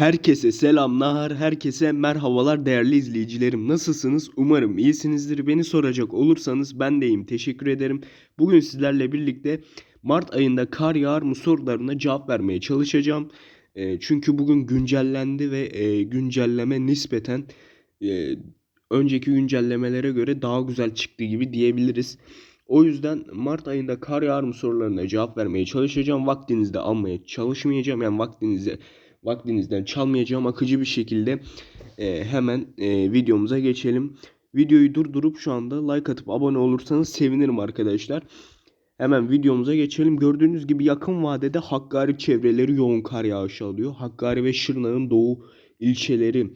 Herkese selamlar, herkese merhabalar değerli izleyicilerim. Nasılsınız? Umarım iyisinizdir. Beni soracak olursanız ben de iyiyim. Teşekkür ederim. Bugün sizlerle birlikte Mart ayında kar yağar mı sorularına cevap vermeye çalışacağım. E, çünkü bugün güncellendi ve e, güncelleme nispeten e, önceki güncellemelere göre daha güzel çıktı gibi diyebiliriz. O yüzden Mart ayında kar yağar mı sorularına cevap vermeye çalışacağım. Vaktinizi de almaya çalışmayacağım. Yani vaktinizi vaktinizden çalmayacağım akıcı bir şekilde e, hemen e, videomuza geçelim. Videoyu durdurup şu anda like atıp abone olursanız sevinirim arkadaşlar. Hemen videomuza geçelim. Gördüğünüz gibi yakın vadede Hakkari çevreleri yoğun kar yağışı alıyor. Hakkari ve Şırnak'ın doğu ilçeleri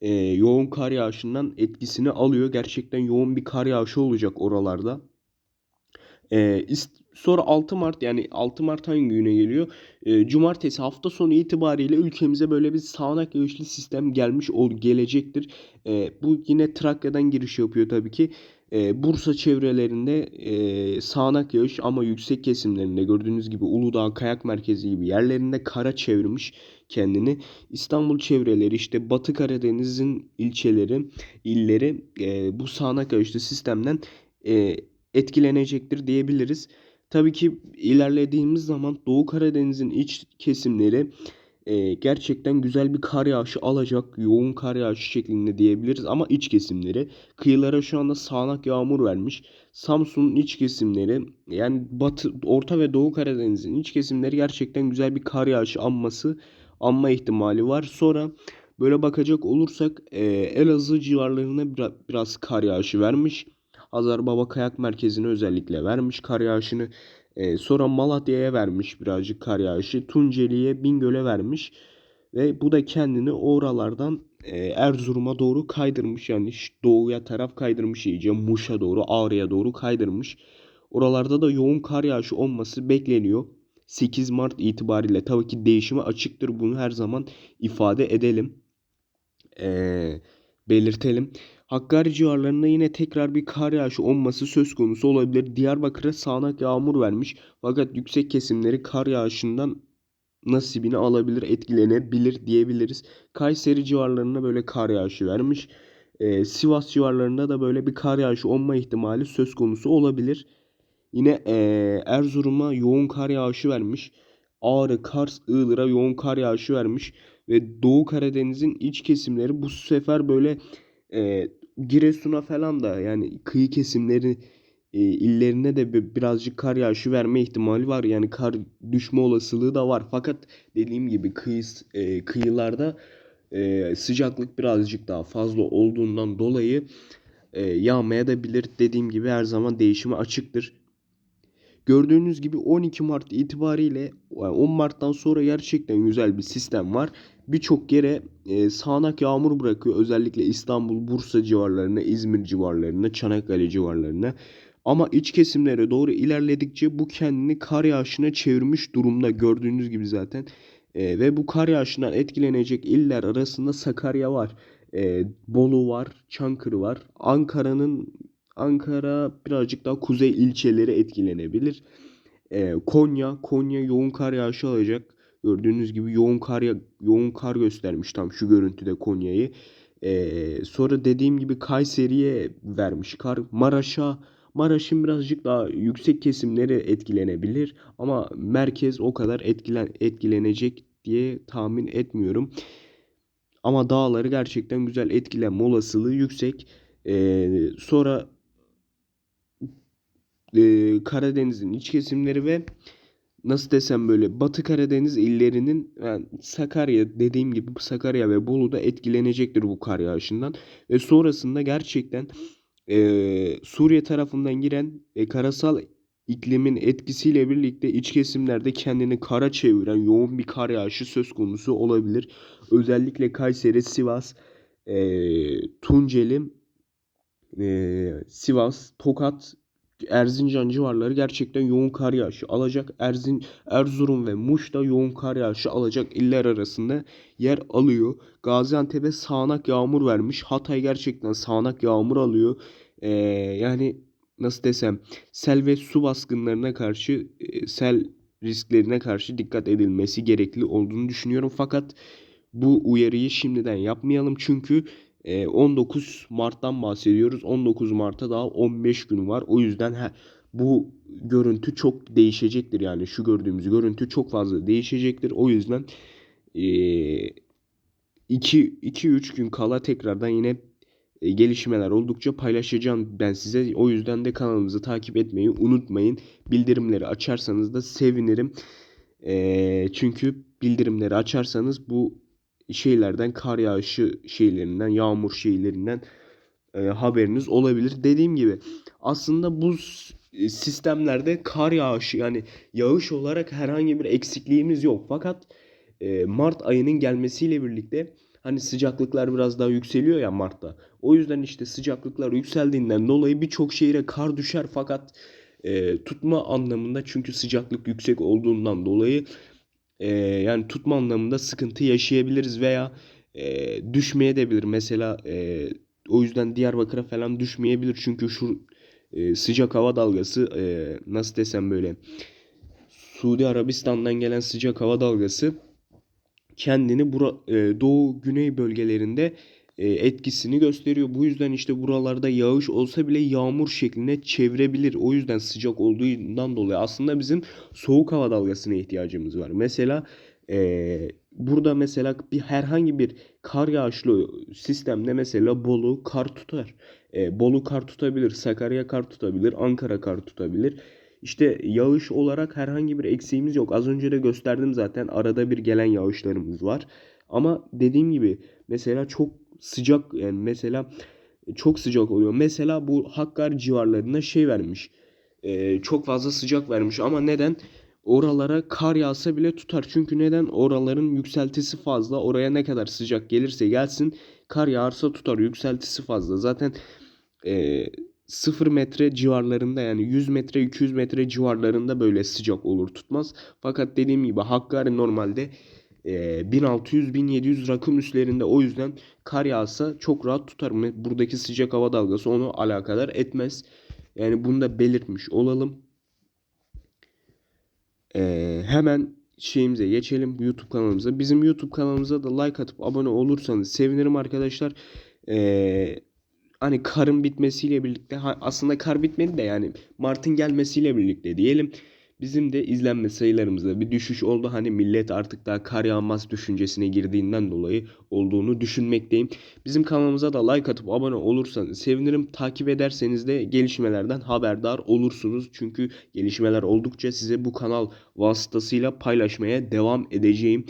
e, yoğun kar yağışından etkisini alıyor. Gerçekten yoğun bir kar yağışı olacak oralarda. E, sonra 6 Mart yani 6 Mart hangi güne geliyor? E, Cumartesi hafta sonu itibariyle ülkemize böyle bir sağanak yağışlı sistem gelmiş ol gelecektir. E, bu yine Trakya'dan giriş yapıyor tabii ki. E, Bursa çevrelerinde e, sağanak yağış ama yüksek kesimlerinde gördüğünüz gibi Uludağ Kayak Merkezi gibi yerlerinde kara çevirmiş kendini. İstanbul çevreleri işte Batı Karadeniz'in ilçeleri, illeri e, bu sağanak yağışlı sistemden e, etkilenecektir diyebiliriz. Tabii ki ilerlediğimiz zaman Doğu Karadeniz'in iç kesimleri e, gerçekten güzel bir kar yağışı alacak. Yoğun kar yağışı şeklinde diyebiliriz ama iç kesimleri. Kıyılara şu anda sağanak yağmur vermiş. Samsun'un iç kesimleri yani Batı, Orta ve Doğu Karadeniz'in iç kesimleri gerçekten güzel bir kar yağışı anması anma ihtimali var. Sonra böyle bakacak olursak e, Elazığ civarlarına biraz, biraz kar yağışı vermiş. Hazarbaba Kayak Merkezi'ne özellikle vermiş kar yağışını. Ee, sonra Malatya'ya vermiş birazcık kar yağışı. Tunceli'ye, Bingöl'e vermiş. Ve bu da kendini oralardan e, Erzurum'a doğru kaydırmış. Yani doğuya taraf kaydırmış iyice. Muş'a doğru, Ağrı'ya doğru kaydırmış. Oralarda da yoğun kar yağışı olması bekleniyor. 8 Mart itibariyle tabii ki değişime açıktır. Bunu her zaman ifade edelim. Ee, belirtelim. Hakkari civarlarında yine tekrar bir kar yağışı olması söz konusu olabilir. Diyarbakır'a sağanak yağmur vermiş. Fakat yüksek kesimleri kar yağışından nasibini alabilir, etkilenebilir diyebiliriz. Kayseri civarlarına böyle kar yağışı vermiş. Ee, Sivas civarlarında da böyle bir kar yağışı olma ihtimali söz konusu olabilir. Yine ee, Erzurum'a yoğun kar yağışı vermiş. Ağrı, Kars, Iğdır'a yoğun kar yağışı vermiş. Ve Doğu Karadeniz'in iç kesimleri bu sefer böyle e, Giresun'a falan da yani kıyı kesimleri e, illerine de bi- birazcık kar yağışı verme ihtimali var. Yani kar düşme olasılığı da var. Fakat dediğim gibi kıyı, e, kıyılarda e, sıcaklık birazcık daha fazla olduğundan dolayı e, yağmaya da bilir. Dediğim gibi her zaman değişime açıktır. Gördüğünüz gibi 12 Mart itibariyle 10 Mart'tan sonra gerçekten güzel bir sistem var. Birçok yere e, sağanak yağmur bırakıyor. Özellikle İstanbul, Bursa civarlarına, İzmir civarlarına, Çanakkale civarlarına. Ama iç kesimlere doğru ilerledikçe bu kendini kar yağışına çevirmiş durumda. Gördüğünüz gibi zaten. E, ve bu kar yağışından etkilenecek iller arasında Sakarya var. E, Bolu var, Çankırı var. Ankara'nın Ankara birazcık daha kuzey ilçeleri etkilenebilir. Ee, Konya, Konya yoğun kar yağışı alacak. Gördüğünüz gibi yoğun kar yoğun kar göstermiş tam şu görüntüde Konya'yı. Ee, sonra dediğim gibi Kayseri'ye vermiş kar. Maraş'a Maraş'ın birazcık daha yüksek kesimleri etkilenebilir ama merkez o kadar etkilen etkilenecek diye tahmin etmiyorum. Ama dağları gerçekten güzel etkilenme olasılığı yüksek. Ee, sonra e, Karadeniz'in iç kesimleri ve nasıl desem böyle Batı Karadeniz illerinin yani Sakarya dediğim gibi Sakarya ve Bolu'da etkilenecektir bu kar yağışından. Ve sonrasında gerçekten e, Suriye tarafından giren e, karasal iklimin etkisiyle birlikte iç kesimlerde kendini kara çeviren yoğun bir kar yağışı söz konusu olabilir. Özellikle Kayseri, Sivas, e, Tunceli, e, Sivas, Tokat Erzincan civarları gerçekten yoğun kar yağışı alacak. Erzin, Erzurum ve Muş da yoğun kar yağışı alacak iller arasında yer alıyor. Gaziantep'e sağanak yağmur vermiş. Hatay gerçekten sağanak yağmur alıyor. Ee, yani nasıl desem sel ve su baskınlarına karşı e, sel risklerine karşı dikkat edilmesi gerekli olduğunu düşünüyorum. Fakat bu uyarıyı şimdiden yapmayalım çünkü 19 Mart'tan bahsediyoruz. 19 Mart'a daha 15 gün var. O yüzden he, bu görüntü çok değişecektir yani şu gördüğümüz görüntü çok fazla değişecektir. O yüzden 2-3 gün kala tekrardan yine e, gelişmeler oldukça paylaşacağım ben size. O yüzden de kanalımızı takip etmeyi unutmayın. Bildirimleri açarsanız da sevinirim. E, çünkü bildirimleri açarsanız bu şeylerden kar yağışı şeylerinden, yağmur şeylerinden e, haberiniz olabilir. Dediğim gibi aslında bu s- sistemlerde kar yağışı yani yağış olarak herhangi bir eksikliğimiz yok. Fakat e, Mart ayının gelmesiyle birlikte hani sıcaklıklar biraz daha yükseliyor ya Mart'ta. O yüzden işte sıcaklıklar yükseldiğinden dolayı birçok şehire kar düşer fakat e, tutma anlamında çünkü sıcaklık yüksek olduğundan dolayı e, yani tutma anlamında sıkıntı yaşayabiliriz veya e, düşmeye de bilir. Mesela e, o yüzden Diyarbakır'a falan düşmeyebilir çünkü şu e, sıcak hava dalgası e, nasıl desem böyle Suudi Arabistan'dan gelen sıcak hava dalgası kendini bura, e, doğu güney bölgelerinde etkisini gösteriyor. Bu yüzden işte buralarda yağış olsa bile yağmur şekline çevirebilir. O yüzden sıcak olduğundan dolayı aslında bizim soğuk hava dalgasına ihtiyacımız var. Mesela e, burada mesela bir herhangi bir kar yağışlı sistemde mesela Bolu kar tutar. E, Bolu kar tutabilir, Sakarya kar tutabilir, Ankara kar tutabilir. İşte yağış olarak herhangi bir eksiğimiz yok. Az önce de gösterdim zaten arada bir gelen yağışlarımız var. Ama dediğim gibi mesela çok sıcak yani mesela çok sıcak oluyor. Mesela bu Hakkari civarlarında şey vermiş. Ee, çok fazla sıcak vermiş ama neden? Oralara kar yağsa bile tutar. Çünkü neden? Oraların yükseltisi fazla. Oraya ne kadar sıcak gelirse gelsin kar yağarsa tutar. Yükseltisi fazla. Zaten e, 0 metre civarlarında yani 100 metre 200 metre civarlarında böyle sıcak olur tutmaz. Fakat dediğim gibi Hakkari normalde e, 1600-1700 rakım üstlerinde o yüzden kar yağsa çok rahat tutar. Buradaki sıcak hava dalgası onu alakadar etmez. Yani bunu da belirtmiş olalım. E, hemen şeyimize geçelim YouTube kanalımıza. Bizim YouTube kanalımıza da like atıp abone olursanız sevinirim arkadaşlar. Eee hani karın bitmesiyle birlikte aslında kar bitmedi de yani Mart'ın gelmesiyle birlikte diyelim bizim de izlenme sayılarımızda bir düşüş oldu. Hani millet artık daha kar yağmaz düşüncesine girdiğinden dolayı olduğunu düşünmekteyim. Bizim kanalımıza da like atıp abone olursanız sevinirim. Takip ederseniz de gelişmelerden haberdar olursunuz. Çünkü gelişmeler oldukça size bu kanal vasıtasıyla paylaşmaya devam edeceğim.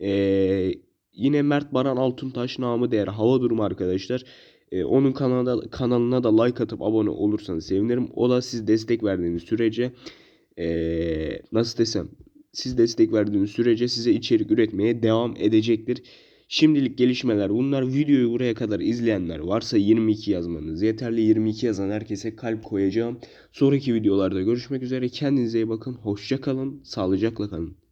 Ee, yine Mert Baran Altuntaş namı değer hava durumu arkadaşlar. E, onun kanalına, kanalına da like atıp abone olursanız sevinirim. O da siz destek verdiğiniz sürece e, nasıl desem siz destek verdiğiniz sürece size içerik üretmeye devam edecektir. Şimdilik gelişmeler bunlar. Videoyu buraya kadar izleyenler varsa 22 yazmanız yeterli. 22 yazan herkese kalp koyacağım. Sonraki videolarda görüşmek üzere. Kendinize iyi bakın. Hoşça kalın. Sağlıcakla kalın.